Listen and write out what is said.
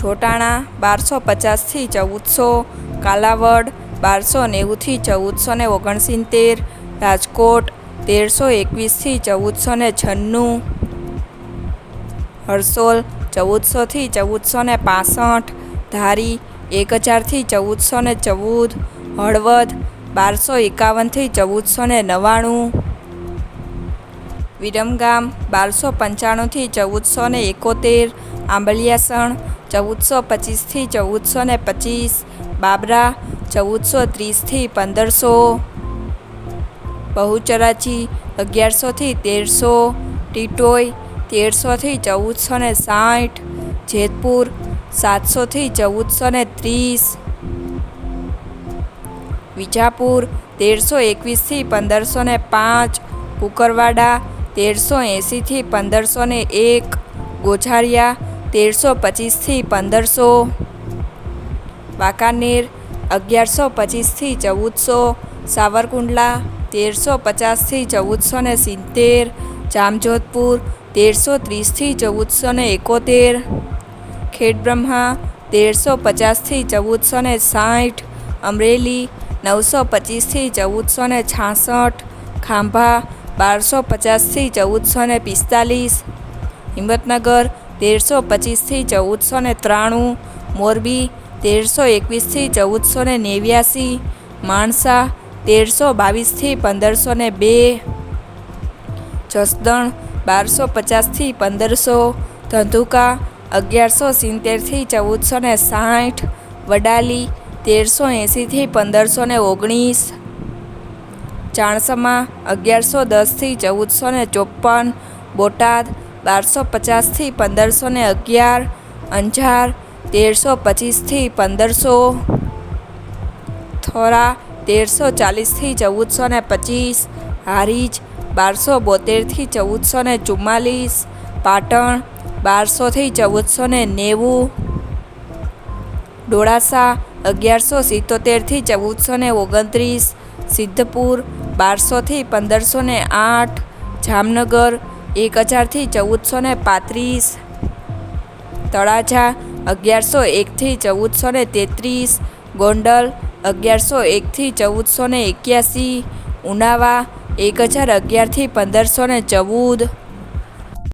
છોટાણા બારસો પચાસથી ચૌદસો, કાલાવડ બારસો નેવુંથી ચૌદસો ને ઓગણસિત્તેર, રાજકોટ તેરસો એકવીસથી ચૌદસો ને છન્નું, હરસોલ ચૌદસોથી ચૌદસો ને પાસઠ, ધારી એક હજારથી ચૌદસો ને ચૌદ, હળવદ બારસો એકાવનથી ચૌદસો ને નવ્વાણું, વિરમગામ બારસો પંચાણુંથી ચૌદસો ને એકોતેર, આંબલિયાસણ ચૌદસો પચીસથી ચૌદસો ને પચીસ, બાબરા ચૌદસો ત્રીસથી પંદરસો બહુચરાચી અગિયારસોથી તેરસો ટીટોઈ તેરસોથી ચૌદસો ને સાઠ, જેતપુર સાતસોથી ચૌદસો ને ત્રીસ, વિજાપુર તેરસો એકવીસથી પંદરસો ને પાંચ, કુકરવાડા તેરસો એંસીથી પંદરસો ને એક, ગોઝારિયા તેરસો પચીસથી પંદરસો, વાંકાનેર અગિયારસો પચીસથી ચૌદસો, સાવરકુંડલા તેરસો પચાસથી ચૌદસો ને સિત્તેર, જામજોધપુર તેરસો ત્રીસથી ચૌદસો ને એકોતેર, ખેડબ્રહ્મા તેરસો પચાસથી ચૌદસો ને સાઠ, અમરેલી નવસો પચીસથી ચૌદસો ને છાસઠ, ખાંભા બારસો પચાસથી ચૌદસો ને પિસ્તાલીસ, હિંમતનગર તેરસો પચીસથી ચૌદસો ને ત્રાણું, મોરબી તેરસો એકવીસથી ચૌદસો ને નેવ્યાસી, માણસા તેરસો બાવીસથી પંદરસો ને બે, જસદણ બારસો પચાસથી પંદરસો, ધંધુકા અગિયારસો સિત્તેરથી ચૌદસો ને સાઠ, વડાલી તેરસો એંસીથી પંદરસો ને ઓગણીસ, ચાણસમા અગિયારસો દસથી ચૌદસો ને ચોપન બોટાદ બારસો પચાસથી પંદરસો ને અગિયાર, અંજાર તેરસો પચીસથી પંદરસો, થોરા તેરસો ચાલીસથી ચૌદસો ને પચીસ, હારીજ બારસો બોતેરથી ચૌદસો ને ચુમ્માલીસ, પાટણ બારસોથી ચૌદસો ને નેવું, ડોળાસા અગિયારસો સિત્તોતેરથી ચૌદસો ને ઓગણત્રીસ, સિદ્ધપુર બારસોથી પંદરસો ને આઠ, જામનગર એક હજારથી ચૌદસો ને પાંત્રીસ, તળાજા અગિયારસો એકથી ચૌદસો ને તેત્રીસ, ગોંડલ અગિયારસો એકથી ચૌદસો ને એક્યાસી, ઉનાવા એક હજાર અગિયારથી પંદરસો ને ચૌદ.